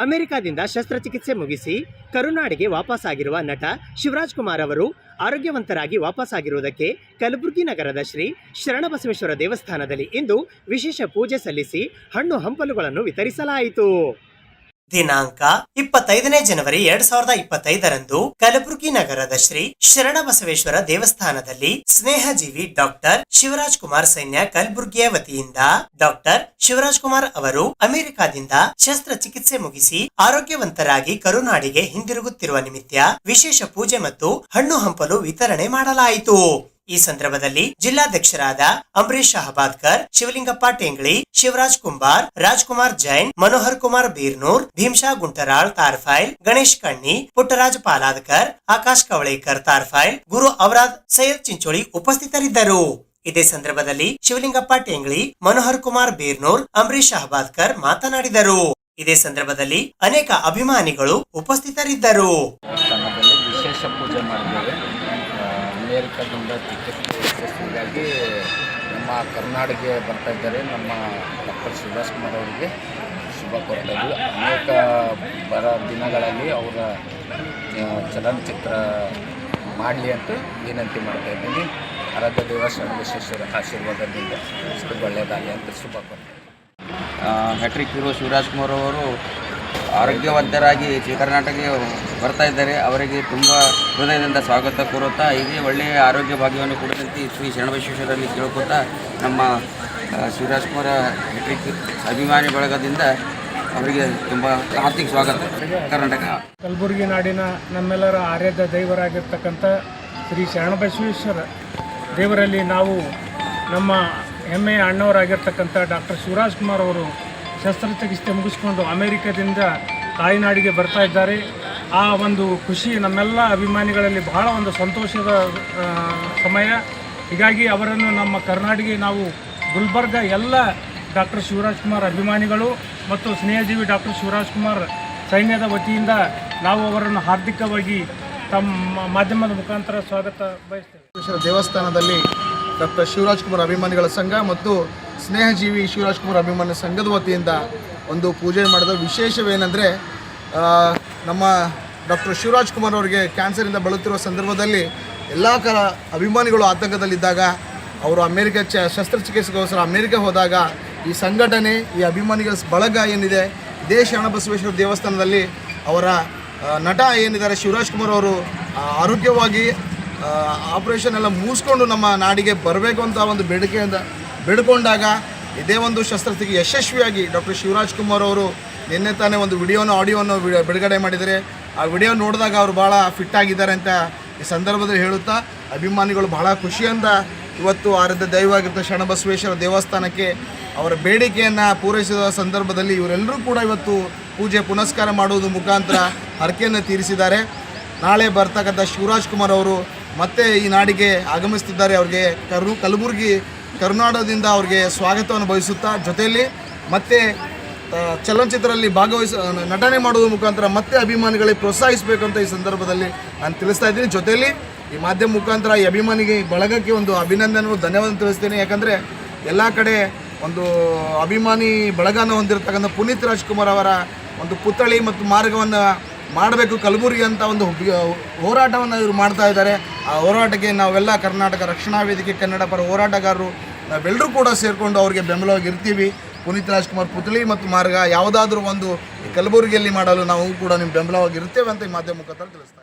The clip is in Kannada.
ಅಮೆರಿಕದಿಂದ ಶಸ್ತ್ರಚಿಕಿತ್ಸೆ ಮುಗಿಸಿ ಕರುನಾಡಿಗೆ ವಾಪಸ್ಸಾಗಿರುವ ನಟ ಶಿವರಾಜ್ ಕುಮಾರ್ ಅವರು ಆರೋಗ್ಯವಂತರಾಗಿ ವಾಪಸ್ಸಾಗಿರುವುದಕ್ಕೆ ಕಲಬುರಗಿ ನಗರದ ಶ್ರೀ ಶರಣಬಸವೇಶ್ವರ ದೇವಸ್ಥಾನದಲ್ಲಿ ಇಂದು ವಿಶೇಷ ಪೂಜೆ ಸಲ್ಲಿಸಿ ಹಣ್ಣು ಹಂಪಲುಗಳನ್ನು ವಿತರಿಸಲಾಯಿತು. ದಿನಾಂಕ ಇಪ್ಪತ್ತೈದನೇ ಜನವರಿ ಎರಡ್ ಸಾವಿರದ ಇಪ್ಪತ್ತೈದರಂದು ಕಲಬುರಗಿ ನಗರದ ಶ್ರೀ ಶರಣಬಸವೇಶ್ವರ ದೇವಸ್ಥಾನದಲ್ಲಿ ಸ್ನೇಹಜೀವಿ ಡಾಕ್ಟರ್ ಶಿವರಾಜ್ ಕುಮಾರ್ ಸೈನ್ಯ ಕಲಬುರಗಿಯ ವತಿಯಿಂದ ಡಾಕ್ಟರ್ ಶಿವರಾಜ್ ಕುಮಾರ್ ಅವರು ಅಮೆರಿಕಾದಿಂದ ಶಸ್ತ್ರಚಿಕಿತ್ಸೆ ಮುಗಿಸಿ ಆರೋಗ್ಯವಂತರಾಗಿ ಕರುನಾಡಿಗೆ ಹಿಂದಿರುಗುತ್ತಿರುವ ನಿಮಿತ್ತ ವಿಶೇಷ ಪೂಜೆ ಮತ್ತು ಹಣ್ಣು ಹಂಪಲು ವಿತರಣೆ ಮಾಡಲಾಯಿತು. ಈ ಸಂದರ್ಭದಲ್ಲಿ ಜಿಲ್ಲಾಧ್ಯಕ್ಷರಾದ ಅಂಬರೀಶ್ ಶಹಬಾದ್ಕರ್, ಶಿವಲಿಂಗಪ್ಪ ಟೇಂಗ್ಳಿ, ಶಿವರಾಜ್ ಕುಂಬಾರ್, ರಾಜ್ಕುಮಾರ್ ಜೈನ್, ಮನೋಹರ್ ಕುಮಾರ್ ಬೀರ್ನೂರ್ ಭೀಮಶಾ ಗುಂಟರಾಳ್ ತಾರ್ಫೈಲ್, ಗಣೇಶ್ ಕಣ್ಣಿ, ಪುಟ್ಟರಾಜ್ ಪಾಲಾದ್ಕರ್, ಆಕಾಶ್ ಕವಳೇಕರ್ ತಾರ್ಫೈಲ್, ಗುರು ಅವರಾದ್ ಸೈಯದ್ ಚಿಂಚೋಳಿ ಉಪಸ್ಥಿತರಿದ್ದರು. ಇದೇ ಸಂದರ್ಭದಲ್ಲಿ ಶಿವಲಿಂಗಪ್ಪ ಟೇಂಗ್ಳಿ, ಮನೋಹರ್ ಕುಮಾರ್ ಬೀರ್ನೂರ್ ಅಂಬರೀಶ್ ಶಹಬಾದ್ಕರ್ ಮಾತನಾಡಿದರು. ಇದೇ ಸಂದರ್ಭದಲ್ಲಿ ಅನೇಕ ಅಭಿಮಾನಿಗಳು ಉಪಸ್ಥಿತರಿದ್ದರು. ವಿಶೇಷ ಪೂಜೆ ಮಾಡಿದ್ದೇವೆ ಅಮೇರಿಕದಿಂದ ಟಿಕೆಟ್ ಹೀಗಾಗಿ ನಮ್ಮ ಕರ್ನಾಟಕಕ್ಕೆ ಬರ್ತಾ ಇದ್ದಾರೆ ನಮ್ಮ ಡಾಕ್ಟರ್ ಸುಭಾಷ್ ಕುಮಾರ್ ಅವರಿಗೆ ಶುಭ ಕೊಡ್ತಾ ಅನೇಕ ಬರ ದಿನಗಳಲ್ಲಿ ಅವರ ಚಲನಚಿತ್ರ ಮಾಡಲಿ ಅಂತ ವಿನಂತಿ ಮಾಡ್ತಾ ಇದ್ದೀನಿ ಆರಾಧ್ಯ ದೇವ ವಿಶ್ವೇಶ್ವರ ಆಶೀರ್ವಾದದಿಂದ ಒಳ್ಳೆಯದಾಗಲಿ ಅಂತ ಶುಭ ಇದ್ದೀನಿ. ಹ್ಯಾಟ್ರಿಕ್ ಹೀರೋ ಶಿವರಾಜ್ ಕುಮಾರ್ ಅವರು ಆರೋಗ್ಯವಂತರಾಗಿ ಶ್ರೀ ಕರ್ನಾಟಕಕ್ಕೆ ಬರ್ತಾ ಇದ್ದಾರೆ. ಅವರಿಗೆ ತುಂಬ ಹೃದಯದಿಂದ ಸ್ವಾಗತ ಕೋರುತ್ತಾ ಇದೇ ಒಳ್ಳೆಯ ಆರೋಗ್ಯ ಭಾಗ್ಯವನ್ನು ಕೊಡದಂತೆ ಶ್ರೀ ಶರಣಬಸವೇಶ್ವರರಲ್ಲಿ ಕೇಳ್ಕೊತಾ, ನಮ್ಮ ಶಿವರಾಜ್ಕುಮಾರ ಹೆಟ್ರಿಕ್ ಅಭಿಮಾನಿ ಬಳಗದಿಂದ ಅವರಿಗೆ ತುಂಬ ಹಾರ್ದಿಕ ಸ್ವಾಗತ. ಕರ್ನಾಟಕ. ಕಲಬುರಗಿ ನಾಡಿನ ನಮ್ಮೆಲ್ಲರ ಆರಾಧ್ಯ ದೈವರಾಗಿರ್ತಕ್ಕಂಥ ಶ್ರೀ ಶರಣಬಸವೇಶ್ವರ ದೇವರಲ್ಲಿ ನಾವು ನಮ್ಮ ಹೆಮ್ಮೆಯ ಅಣ್ಣವರಾಗಿರ್ತಕ್ಕಂಥ ಡಾಕ್ಟರ್ ಶಿವರಾಜ್ಕುಮಾರ್ ಅವರು ಶಸ್ತ್ರಚಿಕಿತ್ಸೆ ಮುಗಿಸ್ಕೊಂಡು ಅಮೆರಿಕದಿಂದ ತಾಯಿನಾಡಿಗೆ ಬರ್ತಾ ಇದ್ದಾರೆ. ಆ ಒಂದು ಖುಷಿ ನಮ್ಮೆಲ್ಲ ಅಭಿಮಾನಿಗಳಲ್ಲಿ ಬಹಳ ಒಂದು ಸಂತೋಷದ ಸಮಯ. ಹೀಗಾಗಿ ಅವರನ್ನು ನಮ್ಮ ಕರ್ನಾಟಕ ನಾವು ಗುಲ್ಬರ್ಗ ಎಲ್ಲ ಡಾಕ್ಟರ್ ಶಿವರಾಜ್ ಕುಮಾರ್ ಅಭಿಮಾನಿಗಳು ಮತ್ತು ಸ್ನೇಹಜೀವಿ ಡಾಕ್ಟರ್ ಶಿವರಾಜ್ ಕುಮಾರ್ ಸೈನ್ಯದ ವತಿಯಿಂದ ನಾವು ಅವರನ್ನು ಹಾರ್ದಿಕವಾಗಿ ತಮ್ಮ ಮಾಧ್ಯಮದ ಮುಖಾಂತರ ಸ್ವಾಗತ ಬಯಸ್ತೇವೆ. ದೇವಸ್ಥಾನದಲ್ಲಿ ಡಾಕ್ಟರ್ ಶಿವರಾಜ್ ಕುಮಾರ್ ಅಭಿಮಾನಿಗಳ ಸಂಘ ಮತ್ತು ಸ್ನೇಹಜೀವಿ ಶಿವರಾಜ್ ಕುಮಾರ್ ಅಭಿಮಾನಿ ಸಂಘದ ವತಿಯಿಂದ ಒಂದು ಪೂಜೆ ಮಾಡಿದ ವಿಶೇಷವೇನೆಂದರೆ ನಮ್ಮ ಡಾಕ್ಟರ್ ಶಿವರಾಜ್ ಕುಮಾರ್ ಅವರಿಗೆ ಕ್ಯಾನ್ಸರಿಂದ ಬಳಲುತ್ತಿರುವ ಸಂದರ್ಭದಲ್ಲಿ ಎಲ್ಲ ಕರ ಅಭಿಮಾನಿಗಳು ಆತಂಕದಲ್ಲಿದ್ದಾಗ, ಅವರು ಅಮೇರಿಕ ಚ ಶಸ್ತ್ರಚಿಕಿತ್ಸೆಗೋಸ್ಕರ ಅಮೇರಿಕ ಹೋದಾಗ ಈ ಸಂಘಟನೆ, ಈ ಅಭಿಮಾನಿಗಳ ಬಳಗ ಏನಿದೆ ಇದೇ ಶರಣಬಸವೇಶ್ವರ ದೇವಸ್ಥಾನದಲ್ಲಿ ಅವರ ನಟ ಏನಿದ್ದಾರೆ ಶಿವರಾಜ್ ಕುಮಾರ್ ಅವರು ಆರೋಗ್ಯವಾಗಿ ಆಪರೇಷನ್ ಎಲ್ಲ ಮುಗಿಸ್ಕೊಂಡು ನಮ್ಮ ನಾಡಿಗೆ ಬರಬೇಕು ಅಂತ ಒಂದು ಬೇಡಿಕೆಯಿಂದ ಬೇಡಿಕೊಂಡಾಗ ಇದೇ ಒಂದು ಶಸ್ತ್ರತೆಗೆ ಯಶಸ್ವಿಯಾಗಿ ಡಾಕ್ಟರ್ ಶಿವರಾಜ್ ಕುಮಾರ್ ಅವರು ನಿನ್ನೆ ತಾನೇ ಒಂದು ವಿಡಿಯೋನ, ಆಡಿಯೋನ ಬಿಡುಗಡೆ ಮಾಡಿದ್ದಾರೆ ಆ ವಿಡಿಯೋ ನೋಡಿದಾಗ ಅವರು ಭಾಳ ಫಿಟ್ ಆಗಿದ್ದಾರೆ ಅಂತ ಈ ಸಂದರ್ಭದಲ್ಲಿ ಹೇಳುತ್ತಾ, ಅಭಿಮಾನಿಗಳು ಬಹಳ ಖುಷಿಯಿಂದ ಇವತ್ತು ಆರಾಧ್ಯ ಶರಣ ಶರಣಬಸವೇಶ್ವರ ದೇವಸ್ಥಾನಕ್ಕೆ ಅವರ ಬೇಡಿಕೆಯನ್ನು ಪೂರೈಸಿದ ಸಂದರ್ಭದಲ್ಲಿ ಇವರೆಲ್ಲರೂ ಕೂಡ ಇವತ್ತು ಪೂಜೆ ಪುನಸ್ಕಾರ ಮಾಡುವುದು ಮುಖಾಂತರ ಹರಕೆಯನ್ನು ತೀರಿಸಿದ್ದಾರೆ. ನಾಳೆ ಬರ್ತಕ್ಕಂಥ ಶಿವರಾಜ್ ಕುಮಾರ್ ಅವರು ಮತ್ತೆ ಈ ನಾಡಿಗೆ ಆಗಮಿಸ್ತಿದ್ದಾರೆ ಅವ್ರಿಗೆ ಕರು ಕಲಬುರಗಿ ಕರ್ನಾಟಕದಿಂದ ಅವ್ರಿಗೆ ಸ್ವಾಗತವನ್ನು ಬಯಸುತ್ತಾ ಜೊತೆಯಲ್ಲಿ ಮತ್ತೆ ಚಲನಚಿತ್ರದಲ್ಲಿ ಭಾಗವಹಿಸ, ನಟನೆ ಮಾಡುವ ಮುಖಾಂತರ ಮತ್ತೆ ಅಭಿಮಾನಿಗಳಿಗೆ ಅಂತ ಈ ಸಂದರ್ಭದಲ್ಲಿ ನಾನು ತಿಳಿಸ್ತಾ ಇದ್ದೀನಿ. ಜೊತೆಯಲ್ಲಿ ಈ ಮಾಧ್ಯಮ ಮುಖಾಂತರ ಈ ಅಭಿಮಾನಿಗೆ ಬಳಗಕ್ಕೆ ಒಂದು ಅಭಿನಂದನೆ ಧನ್ಯವಾದ ತಿಳಿಸ್ತೀನಿ. ಯಾಕಂದರೆ ಎಲ್ಲ ಕಡೆ ಒಂದು ಅಭಿಮಾನಿ ಬಳಗನ ಹೊಂದಿರತಕ್ಕಂಥ ಪುನೀತ್ ರಾಜ್ಕುಮಾರ್ ಅವರ ಒಂದು ಪುತ್ಥಳಿ ಮತ್ತು ಮಾರ್ಗವನ್ನು ಮಾಡಬೇಕು ಕಲಬುರಗಿ ಅಂತ ಒಂದು ಹೋರಾಟವನ್ನು ಇವರು ಮಾಡ್ತಾ ಇದ್ದಾರೆ. ಆ ಹೋರಾಟಕ್ಕೆ ನಾವೆಲ್ಲ ಕರ್ನಾಟಕ ರಕ್ಷಣಾ ವೇದಿಕೆ ಕನ್ನಡ ಪರ ಹೋರಾಟಗಾರರು ನಾವೆಲ್ಲರೂ ಕೂಡ ಸೇರಿಕೊಂಡು ಅವರಿಗೆ ಬೆಂಬಲವಾಗಿ ಇರ್ತೀವಿ. ಪುನೀತ್ ರಾಜ್ಕುಮಾರ್ ಪುತ್ಳಿ ಮತ್ತು ಮಾರ್ಗ ಯಾವುದಾದ್ರೂ ಒಂದು ಕಲಬುರಗಿಯಲ್ಲಿ ಮಾಡಲು ನಾವು ಕೂಡ ನಿಮ್ಮ ಬೆಂಬಲವಾಗಿ ಇರ್ತೇವೆ ಅಂತ ಈ ಮಾಧ್ಯಮ ಮುಖಾಂತರ ತಿಳಿಸ್ತಾ